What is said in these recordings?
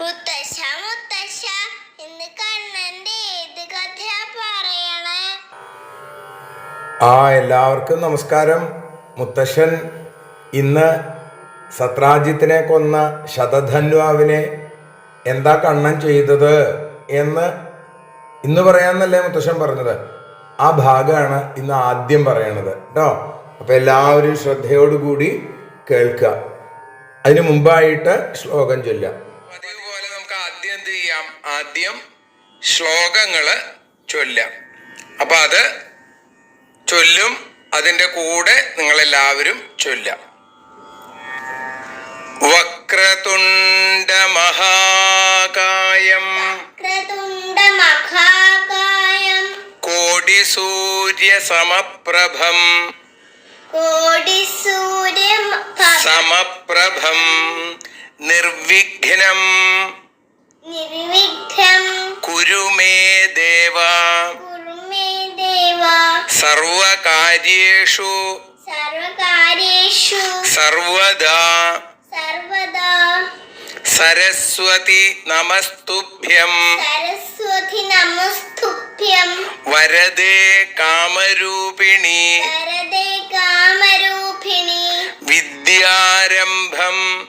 മുത്തശ്ശ മുത്തശ്ശ ഇന്ന് പറയണേ? ആ എല്ലാവർക്കും നമസ്കാരം. മുത്തശ്ശൻ ഇന്ന് സത്രാജിത്തിനെ കൊന്ന ശതധന്വാവിനെ എന്താ കണ്ണൻ ചെയ്തത് എന്ന് ഇന്ന് പറയാന്നല്ലേ മുത്തശ്ശൻ പറഞ്ഞത്? ആ ഭാഗമാണ് ഇന്ന് ആദ്യം പറയണത് കേട്ടോ അപ്പൊ എല്ലാവരും ശ്രദ്ധയോടുകൂടി കേൾക്കുക. അതിനു മുമ്പായിട്ട് ശ്ലോകം ചൊല്ലാം ആദ്യം എന്ത് ചെയ്യാം? ആദ്യം ശ്ലോകങ്ങൾ ചൊല്ലാം. അപ്പൊ അത് ചൊല്ലും അതിന്റെ കൂടെ നിങ്ങൾ എല്ലാവരും ചൊല്ലാം. വക്രതുണ്ട മഹാകായം ക്രതുണ്ട മഹാകായം കോടി സൂര്യ സമപ്രഭം കോടി സൂര്യ സമപ്രഭം. നിർവിഘ്നം. നിർവിഘ്നം കുരു മേ ദേവ. സർവകാര്യേഷു. സർവകാര്യേഷു. സർവദാ. സർവദാ. സരസ്വതി നമസ്തുഭ്യം. സരസ്വതി നമസ്തുഭ്യം. വരദേ കാമരൂപിണി. വരദേ കാമരൂപിണി. വിദ്യാരംഭം.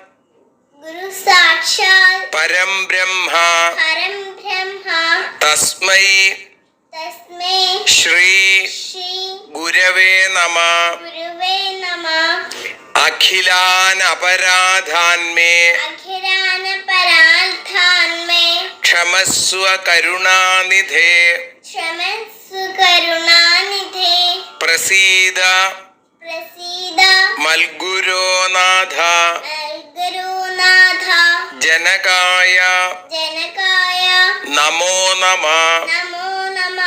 പരം ബ്രഹ്മ പരം ബ്രഹ്മ തസ്മൈ തസ്മൈ ശ്രീ ശ്രീ ഗുരവേ നമ ഗുരുവേ നമ അഖിലാൻ ക്ഷമസ്വ കരുണാനിധേ പ്രസീദ പ്രസീദ മൽഗുരോനാഥ ഗുരുനാഥ ജനകായ ജനകായ നമോ നമ നമോ നമ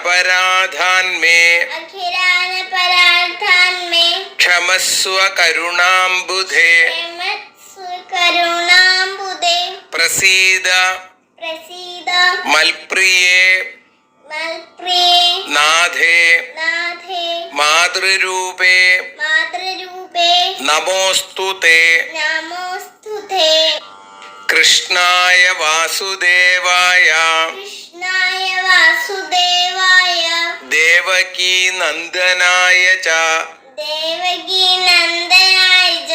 അഖിലാനപരാധാന്മേ അഖിലാന പരാർത്ഥാന്മേ ക്ഷമസ്വ കരുണാംബുധേ ക്ഷമസ്സു കരുണാംബുദേ പ്രസീദ പ്രസീദ മൽപ്രിയേ മൽപ്രിയേ നാഥേ നാഥേ മാതൃരൂപേ നമോസ്തുതേ നമോസ്തുതേ കൃഷ്ണായ വാസുദേവായ. കൃഷ്ണായ വാസുദേവായ. ദേവകീ നന്ദനായ ച. ദേവകി നന്ദനായ ച.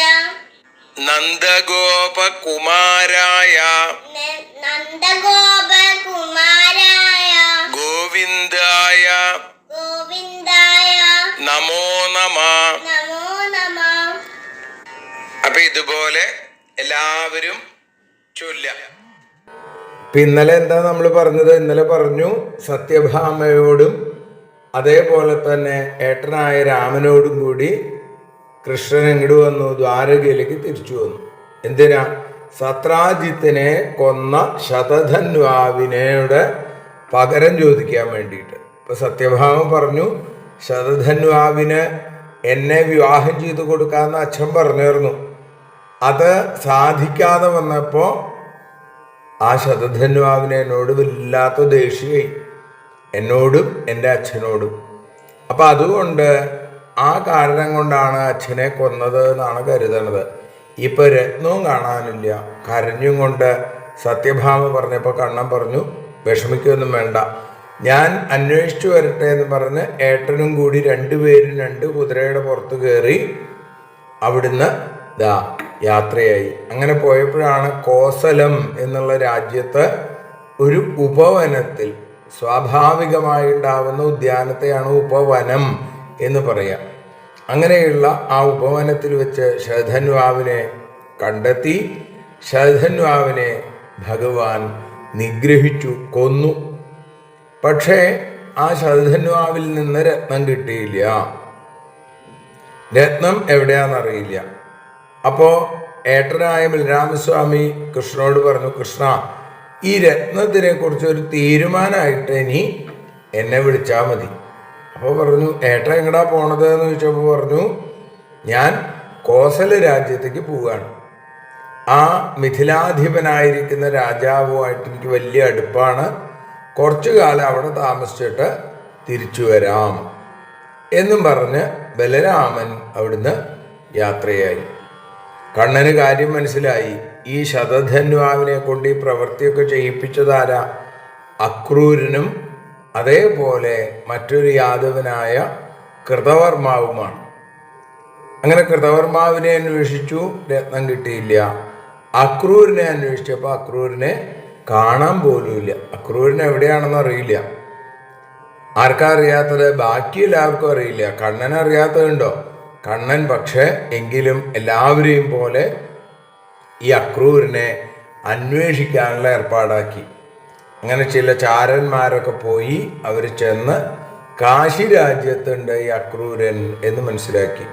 നന്ദഗോപകുമാരായ ഇതുപോലെ എല്ലാവരും ചൊല്ല ഇന്നലെ എന്താ നമ്മൾ പറഞ്ഞത്? ഇന്നലെ പറഞ്ഞു സത്യഭാമയോടും അതേപോലെ തന്നെ ഏട്ടനായ രാമനോടും കൂടി കൃഷ്ണൻ എങ്ങോട്ട് വന്നു? ദ്വാരകയിലേക്ക് തിരിച്ചു വന്നു. എന്തിനാ? സത്രാജിത്തിനെ കൊന്ന ശതധന്വാവിനയുടെ പകരം ചോദിക്കാൻ വേണ്ടിയിട്ട്. ഇപ്പൊ സത്യഭാമ പറഞ്ഞു ശതധന്വാവിന് എന്നെ വിവാഹം ചെയ്തു കൊടുക്കാമെന്ന് അച്ഛൻ പറഞ്ഞിരുന്നു അത് സാധിക്കാതെ വന്നപ്പോൾ ആ ശതധന്വാവിന് എന്നോട് വല്ലാത്ത ദേഷ്യമായി. എന്നോടും എന്റെ അച്ഛനോടും. അപ്പം അതുകൊണ്ട് ആ കാരണം കൊണ്ടാണ് അച്ഛനെ കൊന്നത് എന്നാണ് കരുതണത്. ഇപ്പൊ രത്നവും കാണാനില്ല. കരഞ്ഞും കൊണ്ട് സത്യഭാമ പറഞ്ഞപ്പോൾ കണ്ണൻ പറഞ്ഞു വിഷമിക്കൊന്നും വേണ്ട. ഞാൻ അന്വേഷിച്ചു വരട്ടെ എന്ന് പറഞ്ഞ് ഏട്ടനും കൂടി രണ്ടുപേരും രണ്ട് കുതിരയുടെ പുറത്ത് കയറി അവിടുന്ന് ദാ യാത്രയായി. അങ്ങനെ പോയപ്പോഴാണ് കോസലം എന്നുള്ള രാജ്യത്ത് ഒരു ഉപവനത്തിൽ സ്വാഭാവികമായി ഉണ്ടാവുന്ന ഉദ്യാനത്തെയാണ് ഉപവനം എന്ന് പറയാം. അങ്ങനെയുള്ള ആ ഉപവനത്തിൽ വെച്ച് ശരധന്വാവിനെ കണ്ടെത്തി. ശരധന്വാവിനെ ഭഗവാൻ നിഗ്രഹിച്ചു കൊന്നു. പക്ഷേ ആ ശരധന്വാവിൽ നിന്ന് രത്നം കിട്ടിയില്ല. രത്നം എവിടെയാണെന്നറിയില്ല. അപ്പോൾ ഏട്ടനായ ബലരാമസ്വാമി കൃഷ്ണനോട് പറഞ്ഞു കൃഷ്ണ ഈ രത്നത്തിനെ കുറിച്ച് ഒരു തീരുമാനമായിട്ട് ഇനി എന്നെ വിളിച്ചാൽ മതി. അപ്പോൾ പറഞ്ഞു ഏട്ട എങ്ങടാ പോണത് എന്ന് ചോദിച്ചപ്പോൾ പറഞ്ഞു ഞാൻ കോസല രാജ്യത്തേക്ക് പോവുകയാണ് ആ മിഥിലാധിപനായിരിക്കുന്ന രാജാവുമായിട്ട് എനിക്ക് വലിയ അടുപ്പാണ്. കുറച്ചു കാലം അവിടെ താമസിച്ചിട്ട് തിരിച്ചു വരാം. എന്നും പറഞ്ഞ് ബലരാമൻ അവിടുന്ന് യാത്രയായി. കണ്ണന് കാര്യം മനസ്സിലായി. ഈ ശതധന്വാവിനെ കൊണ്ട് ഈ പ്രവൃത്തിയൊക്കെ ചെയ്യിപ്പിച്ചതാരാ? അക്രൂരനും അതേപോലെ മറ്റൊരു യാദവനായ കൃതവർമാവുമാണ്. അങ്ങനെ കൃതവർമാവിനെ അന്വേഷിച്ചു രത്നം കിട്ടിയില്ല. അക്രൂരിനെ അന്വേഷിച്ചപ്പോൾ അക്രൂരിനെ കാണാൻ പോലുമില്ല. അക്രൂരിന് എവിടെയാണെന്ന് അറിയില്ല. ആർക്കാ അറിയാത്തത് ബാക്കി എല്ലാവർക്കും അറിയില്ല. കണ്ണൻ അറിയാത്തതുണ്ടോ കണ്ണൻ പക്ഷേ എങ്കിലും എല്ലാവരെയും പോലെ ഈ അക്രൂരിനെ അന്വേഷിക്കാനുള്ള ഏർപ്പാടാക്കി. അങ്ങനെ ചില ചാരന്മാരൊക്കെ പോയി അവർ ചെന്ന് കാശി രാജ്യത്തുണ്ട് ഈ അക്രൂരൻ എന്ന് മനസ്സിലാക്കി.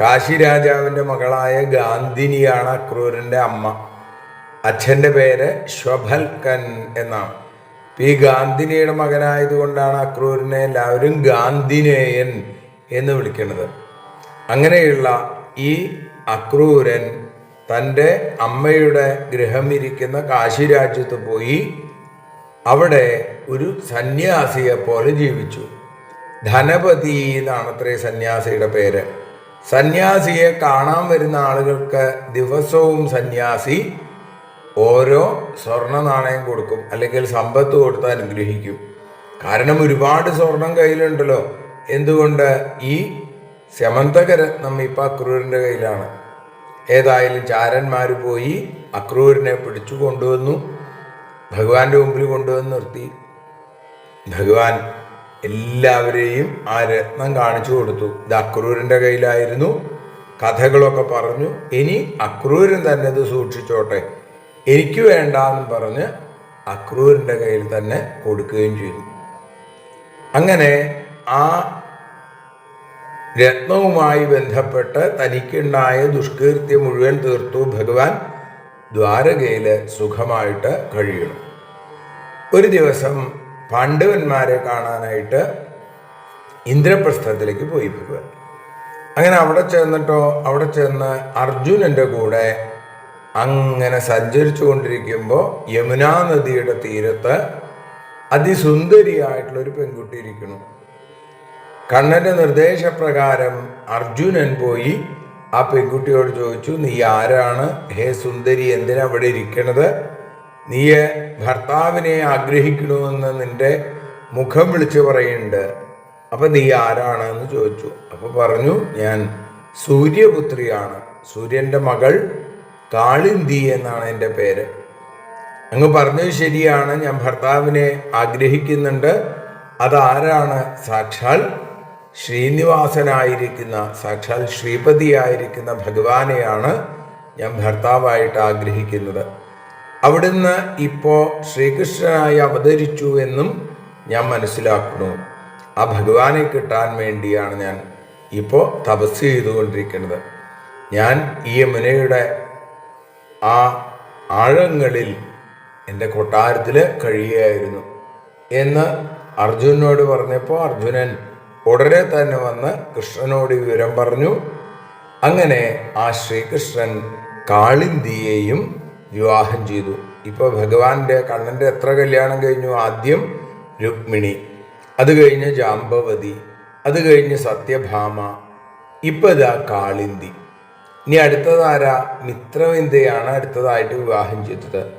കാശി രാജാവിന്റെ മകളായ ഗാന്ധിനിയാണ് അക്രൂരന്റെ അമ്മ. അച്ഛന്റെ പേര് ശ്വഭൽക്കൻ എന്നാണ്. ഈ ഗാന്ധിനിയുടെ മകനായതുകൊണ്ടാണ് അക്രൂരിനെ എല്ലാവരും ഗാന്ധിനേയൻ എന്ന് വിളിക്കുന്നത്. അങ്ങനെയുള്ള ഈ അക്രൂരൻ തന്റെ അമ്മയുടെ ഗൃഹമിരിക്കുന്ന കാശി രാജ്യത്ത് പോയി അവിടെ ഒരു സന്യാസിയെ പോലെ ജീവിച്ചു. ധനപതി എന്നാണ് അത്രേ സന്യാസിയുടെ പേര്. സന്യാസിയെ കാണാൻ വരുന്ന ആളുകൾക്ക് ദിവസവും സന്യാസി ഓരോ സ്വർണ നാണയം കൊടുക്കും അല്ലെങ്കിൽ സമ്പത്ത് കൊടുത്ത് അനുഗ്രഹിക്കും. കാരണം ഒരുപാട് സ്വർണം കയ്യിലുണ്ടല്ലോ. എന്തുകൊണ്ട്? ഈ സമന്തകരത്നം ഇപ്പം അക്രൂരിന്റെ കയ്യിലാണ്. ഏതായാലും ചാരന്മാർ പോയി അക്രൂരിനെ പിടിച്ചു കൊണ്ടുവന്നു. ഭഗവാന്റെ മുമ്പിൽ കൊണ്ടുവന്ന് നിർത്തി. ഭഗവാൻ എല്ലാവരെയും ആ രത്നം കാണിച്ചു കൊടുത്തു. ഇത് അക്രൂരിന്റെ കയ്യിലായിരുന്നു. കഥകളൊക്കെ പറഞ്ഞു. ഇനി അക്രൂരൻ തന്നെ ഇത് സൂക്ഷിച്ചോട്ടെ. എനിക്ക് വേണ്ട എന്ന് പറഞ്ഞ് അക്രൂരിന്റെ കയ്യിൽ തന്നെ കൊടുക്കുകയും ചെയ്തു. അങ്ങനെ ആ രത്നവുമായി ബന്ധപ്പെട്ട് തനിക്കുണ്ടായ ദുഷ്കീർത്തി മുഴുവൻ തീർത്തു ഭഗവാൻ ദ്വാരകയിൽ സുഖമായിട്ട് കഴിയണം. ഒരു ദിവസം പാണ്ഡവന്മാരെ കാണാനായിട്ട് ഇന്ദ്രപ്രസ്ഥത്തിലേക്ക് പോയി ഭഗവാൻ. അങ്ങനെ അവിടെ ചെന്നിട്ടോ അവിടെ ചെന്ന് അർജുനന്റെ കൂടെ അങ്ങനെ സഞ്ചരിച്ചു കൊണ്ടിരിക്കുമ്പോൾ യമുനാ നദിയുടെ തീരത്ത് അതിസുന്ദരിയായിട്ടുള്ള ഒരു പെൺകുട്ടി ഇരിക്കുന്നു. കണ്ണന്റെ നിർദ്ദേശപ്രകാരം അർജുനൻ പോയി. ആ പെൺകുട്ടിയോട് ചോദിച്ചു നീ ആരാണ്? ഹേ സുന്ദരി എന്തിനാ അവിടെ ഇരിക്കണത്? നീ ഭർത്താവിനെ ആഗ്രഹിക്കണമെന്ന് നിന്റെ മുഖം വിളിച്ച് പറയുന്നുണ്ട്. അപ്പൊ നീ ആരാണ്? എന്ന് ചോദിച്ചു. അപ്പോൾ പറഞ്ഞു ഞാൻ സൂര്യപുത്രിയാണ്. സൂര്യന്റെ മകൾ കാളിന്തി എന്നാണ് എന്റെ പേര്. അങ്ങ് പറഞ്ഞത് ശരിയാണ്. ഞാൻ ഭർത്താവിനെ ആഗ്രഹിക്കുന്നുണ്ട്. അതാരാണ്? സാക്ഷാൽ ശ്രീനിവാസനായിരിക്കുന്ന സാക്ഷാൽ ശ്രീപതിയായിരിക്കുന്ന ഭഗവാനെയാണ് ഞാൻ ഭർത്താവായിട്ട് ആഗ്രഹിക്കുന്നത്. അവിടുന്ന് ഇപ്പോൾ ശ്രീകൃഷ്ണനായി അവതരിച്ചു എന്നും ഞാൻ മനസ്സിലാക്കുന്നു. ആ ഭഗവാനെ കിട്ടാൻ വേണ്ടിയാണ് ഞാൻ ഇപ്പോൾ തപസ് ചെയ്തുകൊണ്ടിരിക്കുന്നത്. ഞാൻ ഈ യമുനയുടെ ആ ആഴങ്ങളിൽ എന്റെ കൊട്ടാരത്തിൽ കഴിയുകയായിരുന്നു എന്ന് അർജുനോട് പറഞ്ഞപ്പോൾ അർജുനൻ ഉടനെ തന്നെ വന്ന് കൃഷ്ണനോട് വിവരം പറഞ്ഞു. അങ്ങനെ ആ ശ്രീകൃഷ്ണൻ കാളിന്തിയെയും വിവാഹം ചെയ്തു. ഇപ്പൊ ഭഗവാന്റെ കണ്ണന്റെ എത്ര കല്യാണം കഴിഞ്ഞു? ആദ്യം രുക്മിണി അത് കഴിഞ്ഞ് ജാമ്പവതി അത് കഴിഞ്ഞ് സത്യഭാമ ഇപ്പോൾ ഇതാ കാളിന്തി. ഇനി അടുത്തതാരാ മിത്രവിന്ദയാണ് അടുത്തതായിട്ട് വിവാഹം ചെയ്തത്.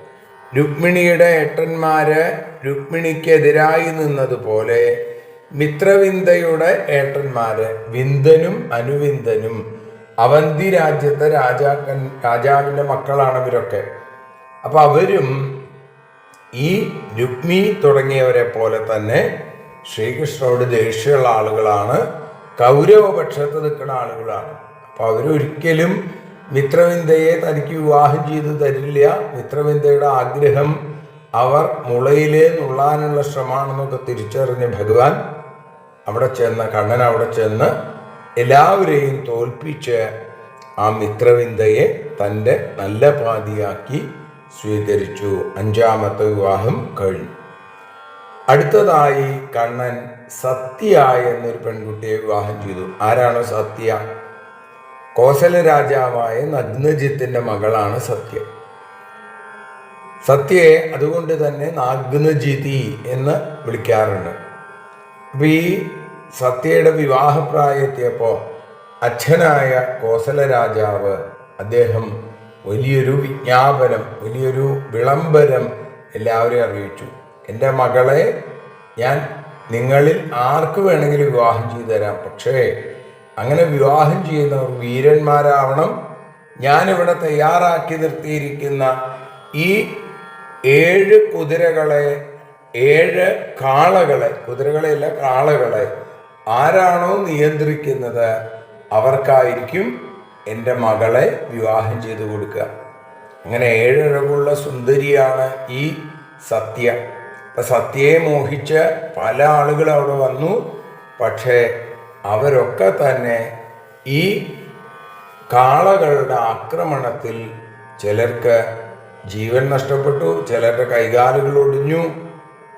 രുക്മിണിയുടെ ഏട്ടന്മാര് രുക്മിണിക്കെതിരായി നിന്നതുപോലെ മിത്രവിന്ദയുടെ ഏട്ടന്മാര് വിന്ദനും അനുവിന്ദനും അവന്തി രാജ്യത്തെ രാജാക്കൻ രാജാവിന്റെ മക്കളാണ് ഇവരൊക്കെ. അപ്പൊ അവരും ഈ രുക്മി തുടങ്ങിയവരെ പോലെ തന്നെ ശ്രീകൃഷ്ണനോട് ദേഷ്യമുള്ള ആളുകളാണ് കൗരവപക്ഷത്ത് നിൽക്കുന്ന ആളുകളാണ്. അപ്പൊ അവരൊരിക്കലും മിത്രവിന്ദയെ തനിക്ക് വിവാഹം ചെയ്ത് തരില്ല. മിത്രവിന്ദയുടെ ആഗ്രഹം അവർ മുളയിലേ നുള്ളാനുള്ള ശ്രമമാണെന്നൊക്കെ തിരിച്ചറിഞ്ഞ ഭഗവാൻ അവിടെ ചെന്ന് കണ്ണൻ അവിടെ ചെന്ന് എല്ലാവരെയും തോൽപ്പിച്ച് ആ മിത്രവിന്ദയെ തന്റെ നല്ല പാതിയാക്കി സ്വീകരിച്ചു. അഞ്ചാമത്തെ വിവാഹം കഴിഞ്ഞു. അടുത്തതായി കണ്ണൻ സത്യ എന്നൊരു പെൺകുട്ടിയെ വിവാഹം ചെയ്തു. ആരാണ് സത്യ? കോസല രാജാവായ നഗ്നജിത്തിന്റെ മകളാണ് സത്യ. സത്യയെ അതുകൊണ്ട് തന്നെ നാഗ്നജിതി എന്ന് വിളിക്കാറുണ്ട്. അപ്പൊ ഈ സത്യയുടെ വിവാഹപ്രായത്തിയപ്പോൾ അച്ഛനായ കോസല രാജാവ് അദ്ദേഹം വലിയൊരു വിജ്ഞാപനം വലിയൊരു വിളംബരം എല്ലാവരെയും അറിയിച്ചു. എന്റെ മകളെ ഞാൻ നിങ്ങളിൽ ആർക്ക് വേണമെങ്കിലും വിവാഹം ചെയ്തു തരാം പക്ഷേ അങ്ങനെ വിവാഹം ചെയ്യുന്നവർ വീരന്മാരാവണം. ഞാനിവിടെ തയ്യാറാക്കി നിർത്തിയിരിക്കുന്ന ഈ ഏഴ് കുതിരകളെ ഏഴ് കാളകളെ കുതിരകളെയല്ല കാളകളെ ആരാണോ നിയന്ത്രിക്കുന്നത് അവർക്കായിരിക്കും എന്റെ മകളെ വിവാഹം ചെയ്തു കൊടുക്കുക. അങ്ങനെ ഏഴഴകുള്ള സുന്ദരിയാണ് ഈ സത്യ. അപ്പം സത്യയെ മോഹിച്ച് പല ആളുകൾ അവിടെ വന്നു. പക്ഷേ അവരൊക്കെ തന്നെ ഈ കാളകളുടെ ആക്രമണത്തിൽ ചിലർക്ക് ജീവൻ നഷ്ടപ്പെട്ടു ചിലരുടെ കൈകാലുകൾ ഒടിഞ്ഞു.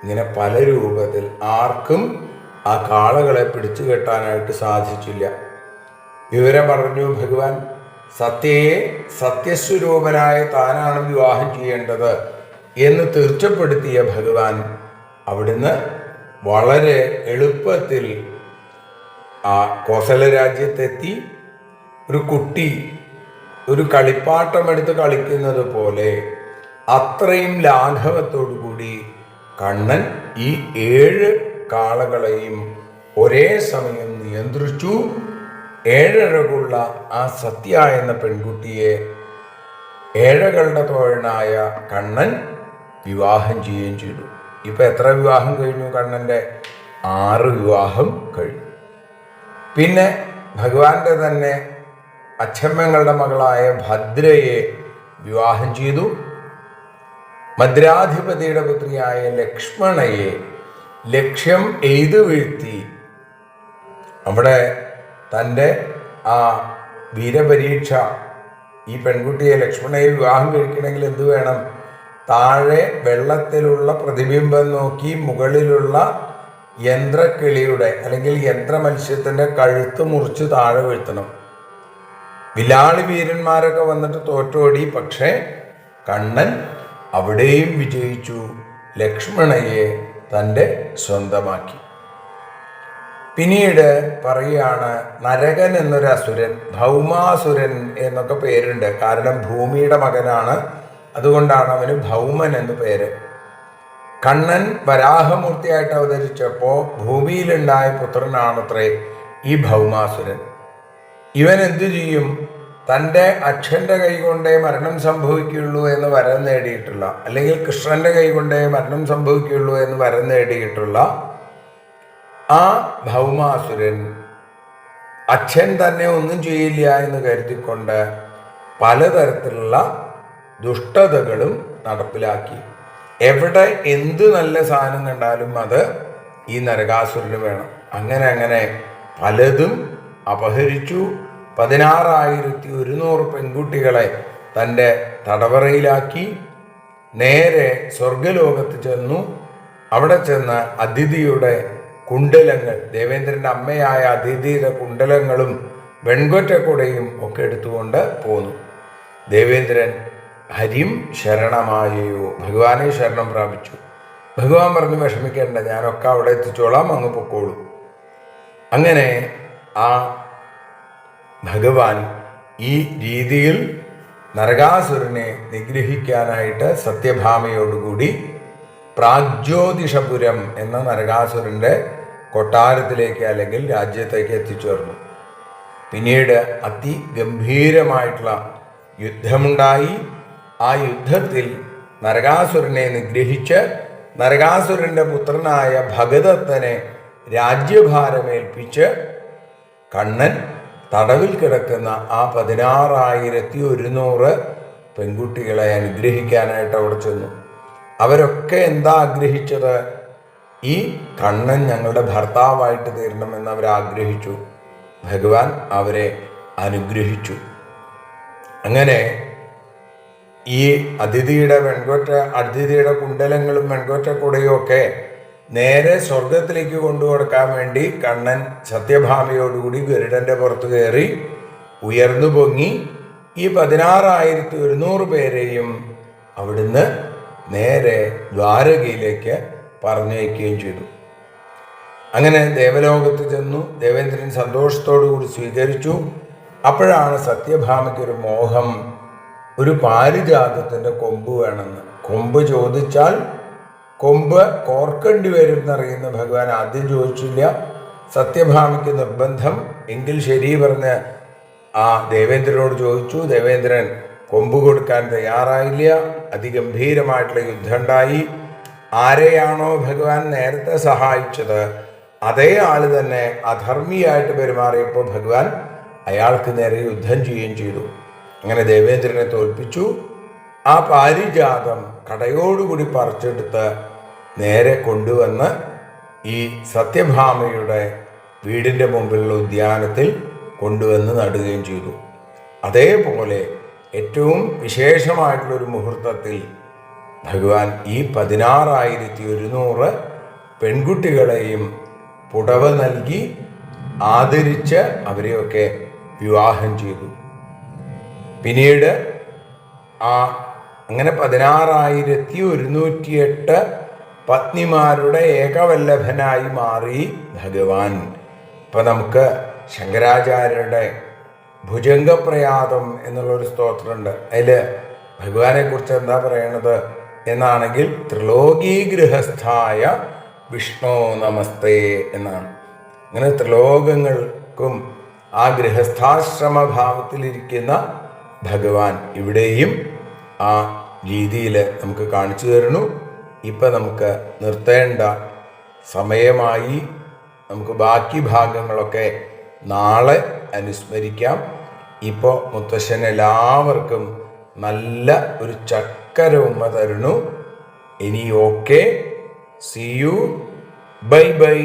ഇങ്ങനെ പല രൂപത്തിൽ ആർക്കും ആ കാളകളെ പിടിച്ചു കെട്ടാനായിട്ട് സാധിച്ചില്ല. വിവരം പറഞ്ഞു ഭഗവാൻ സത്യയെ സത്യസ്വരൂപനായ താനാണ് വിവാഹം ചെയ്യേണ്ടത് എന്ന് തീർച്ചപ്പെടുത്തിയ ഭഗവാൻ അവിടുന്ന് വളരെ എളുപ്പത്തിൽ ആ കോസല രാജ്യത്തെത്തി ഒരു കുട്ടി ഒരു കളിപ്പാട്ടമെടുത്ത് കളിക്കുന്നത് പോലെ അത്രയും ലാഘവത്തോടു കൂടി കണ്ണൻ ഈ ഏഴ് കാളകളെയും ഒരേ സമയം നിയന്ത്രിച്ചു. ഏഴഴകുള്ള ആ സത്യ എന്ന പെൺകുട്ടിയെ ഏഴകളുടെ തോഴനായ കണ്ണൻ വിവാഹം ചെയ്യുകയും ചെയ്തു. ഇപ്പൊ എത്ര വിവാഹം കഴിഞ്ഞു കണ്ണന്റെ? ആറ് വിവാഹം കഴിഞ്ഞു. പിന്നെ ഭഗവാന്റെ തന്നെ അച്ഛമ്മങ്ങളുടെ മകളായ ഭദ്രയെ വിവാഹം ചെയ്തു. മദ്രാധിപതിയുടെ പുത്രിയായ ലക്ഷ്മണയെ ലക്ഷ്യം എയ്തു വീഴ്ത്തി. അവിടെ തന്റെ ആ വീരപരീക്ഷ ഈ പെൺകുട്ടിയെ ലക്ഷ്മണയെ വിവാഹം കഴിക്കണമെങ്കിൽ എന്ത് വേണം? താഴെ വെള്ളത്തിലുള്ള പ്രതിബിംബം നോക്കി മുകളിലുള്ള യന്ത്രക്കിളിയുടെ അല്ലെങ്കിൽ യന്ത്രമത്സ്യത്തിന്റെ കഴുത്ത് മുറിച്ച് താഴെ വീഴ്ത്തണം. വിലാളി വീരന്മാരൊക്കെ വന്നിട്ട് തോറ്റോടി പക്ഷേ കണ്ണൻ അവിടെയും വിജയിച്ചു. ലക്ഷ്മണയെ തന്റെ സ്വന്തമാക്കി. പിന്നീട് പറയുകയാണ് നരകൻ എന്നൊരു അസുരൻ ഭൗമാസുരൻ എന്നൊക്കെ പേരുണ്ട്. കാരണം ഭൂമിയുടെ മകനാണ്. അതുകൊണ്ടാണ് അവന് ഭൗമൻ എന്ന് പേര്. കണ്ണൻ വരാഹമൂർത്തിയായിട്ട് അവതരിച്ചപ്പോൾ ഭൂമിയിലുണ്ടായ പുത്രനാണത്രേ ഈ ഭൗമാസുരൻ. ഇവൻ എന്തു ചെയ്യും? തന്റെ അക്ഷന്റെ കൈകൊണ്ടേ മരണം സംഭവിക്കുകയുള്ളൂ എന്ന് വരം നേടിയിട്ടുള്ള അല്ലെങ്കിൽ കൃഷ്ണന്റെ കൈകൊണ്ടേ മരണം സംഭവിക്കുകയുള്ളൂ എന്ന് വരം നേടിയിട്ടുള്ള ആ ഭൗമാസുരൻ അച്ഛൻ തന്നെ ഒന്നും ചെയ്യില്ല എന്ന് കരുതിക്കൊണ്ട് പലതരത്തിലുള്ള ദുഷ്ടതകളും നടപ്പിലാക്കി. എവിടെ എന്ത് നല്ല സാധനം കണ്ടാലും അത് ഈ നരകാസുരന് വേണം. അങ്ങനെ അങ്ങനെ പലതും അപഹരിച്ചു പതിനാറായിരത്തി ഒരുന്നൂറ് പെൺകുട്ടികളെ തന്റെ തടവറയിലാക്കി. നേരെ സ്വർഗലോകത്ത് ചെന്നു. അവിടെ ചെന്ന് അതിഥിയുടെ കുണ്ടലങ്ങൾ ദേവേന്ദ്രന്റെ അമ്മയായ അതിഥിയുടെ കുണ്ടലങ്ങളും വെൺകൊറ്റക്കുടയും ഒക്കെ എടുത്തുകൊണ്ട് പോന്നു. ദേവേന്ദ്രൻ ഹരിം ശരണമായോ ഭഗവാനെ ശരണം പ്രാപിച്ചു. ഭഗവാൻ പറഞ്ഞു വിഷമിക്കേണ്ട ഞാനൊക്കെ അവിടെ എത്തിച്ചോളാം അങ്ങ് പൊക്കോളൂ. അങ്ങനെ ആ ഭഗവാൻ ഈ രീതിയിൽ നരകാസുരനെ നിഗ്രഹിക്കാനായിട്ട് സത്യഭാമയോടുകൂടി പ്രാഗ്ജ്യോതിഷപുരം എന്ന നരകാസുരന്റെ കൊട്ടാരത്തിലേക്ക് അല്ലെങ്കിൽ രാജ്യത്തേക്ക് എത്തിച്ചേർന്നു. പിന്നീട് അതിഗംഭീരമായിട്ടുള്ള യുദ്ധമുണ്ടായി. ആ യുദ്ധത്തിൽ നരകാസുരനെ നിഗ്രഹിച്ച് നരകാസുരന്റെ പുത്രനായ ഭഗദത്തനെ രാജ്യഭാരമേൽപ്പിച്ച് കണ്ണൻ തടവിൽ കിടക്കുന്ന ആ പതിനാറായിരത്തി ഒരുന്നൂറ് പെൺകുട്ടികളെ അനുഗ്രഹിക്കാനായിട്ട് അവിടെ ചെന്നു. അവരൊക്കെ എന്താ ആഗ്രഹിച്ചത്? ഈ കണ്ണൻ ഞങ്ങളുടെ ഭർത്താവായിട്ട് തീരണമെന്ന് അവർ ആഗ്രഹിച്ചു. ഭഗവാൻ അവരെ അനുഗ്രഹിച്ചു. അങ്ങനെ ഈ അതിഥിയുടെ വെൺകൊറ്റ അതിഥിയുടെ കുണ്ടലങ്ങളും വെൺകൊറ്റ കുടയും ഒക്കെ നേരെ സ്വർഗത്തിലേക്ക് കൊണ്ടു കൊടുക്കാൻ വേണ്ടി കണ്ണൻ സത്യഭാമയോടുകൂടി ഗരുഡന്റെ പുറത്ത് കയറി ഉയർന്നു പൊങ്ങി ഈ പതിനാറായിരത്തി ഒരുന്നൂറ് പേരെയും അവിടുന്ന് നേരെ ദ്വാരകയിലേക്ക് പറഞ്ഞയക്കുകയും ചെയ്തു. അങ്ങനെ ദേവലോകത്ത് ചെന്നു ദേവേന്ദ്രൻ കൂടി സ്വീകരിച്ചു. അപ്പോഴാണ് സത്യഭാമയ്ക്കൊരു മോഹം ഒരു പാരിജാതത്തിന്റെ കൊമ്പ് വേണമെന്ന്. കൊമ്പ് ചോദിച്ചാൽ കൊമ്പ് കോർക്കേണ്ടി വരും എന്നറിയുന്ന ഭഗവാൻ ആദ്യം ചോദിച്ചില്ല. സത്യഭാമയ്ക്ക് നിർബന്ധം. എങ്കിൽ ശരി പറഞ്ഞ് ആ ദേവേന്ദ്രനോട് ചോദിച്ചു. ദേവേന്ദ്രൻ കൊമ്പ് കൊടുക്കാൻ തയ്യാറായില്ല. അതിഗംഭീരമായിട്ടുള്ള യുദ്ധമുണ്ടായി. ആരെയാണോ ഭഗവാൻ നേരത്തെ സഹായിച്ചത് അതേ ആൾ തന്നെ അധർമ്മിയായിട്ട് പെരുമാറിയപ്പോൾ ഭഗവാൻ അയാൾക്ക് നേരെ യുദ്ധം ചെയ്യുകയും ചെയ്തു. അങ്ങനെ ദേവേന്ദ്രനെ തോൽപ്പിച്ചു. ആ പാരിജാതം കടയോടുകൂടി പറിച്ചെടുത്ത് നേരെ കൊണ്ടുവന്ന് ഈ സത്യഭാമയുടെ വീടിന്റെ മുമ്പിലുള്ള ഉദ്യാനത്തിൽ കൊണ്ടുവന്ന് നടുകയും ചെയ്തു. അതേപോലെ ഏറ്റവും വിശേഷമായിട്ടുള്ളൊരു മുഹൂർത്തത്തിൽ ഭഗവാൻ ഈ പതിനാറായിരത്തി ഒരുന്നൂറ് പെൺകുട്ടികളെയും പുടവ നൽകി ആദരിച്ച് അവരെയൊക്കെ വിവാഹം ചെയ്തു. പിന്നീട് ആ അങ്ങനെ പതിനാറായിരത്തി ഒരുന്നൂറ്റിയെട്ട് പത്നിമാരുടെ ഏകവല്ലഭനായി മാറി ഭഗവാൻ. ഇപ്പം നമുക്ക് ശങ്കരാചാര്യരുടെ ഭുജംഗപ്രയാതം എന്നുള്ളൊരു സ്തോത്രമുണ്ട്. അതിൽ ഭഗവാനെക്കുറിച്ച് എന്താ പറയണത് എന്നാണെങ്കിൽ ത്രിലോകീഗൃഹസ്ഥായ വിഷ്ണു നമസ്തേ എന്നാണ്. അങ്ങനെ ത്രിലോകങ്ങൾക്കും ആ ഗൃഹസ്ഥാശ്രമ ഭാവത്തിലിരിക്കുന്ന ഭഗവാൻ ഇവിടെയും ആ രീതിയിൽ നമുക്ക് കാണിച്ചു തരുന്നു. ഇപ്പം നമുക്ക് നിർത്തേണ്ട സമയമായി നമുക്ക് ബാക്കി ഭാഗങ്ങളൊക്കെ നാളെ അനുസ്മരിക്കാം. ഇപ്പോൾ മുത്തശ്ശൻ എല്ലാവർക്കും നല്ല ഒരു ചക്കര ഉമ്മ തരുന്നു. ഇനി okay see you bye bye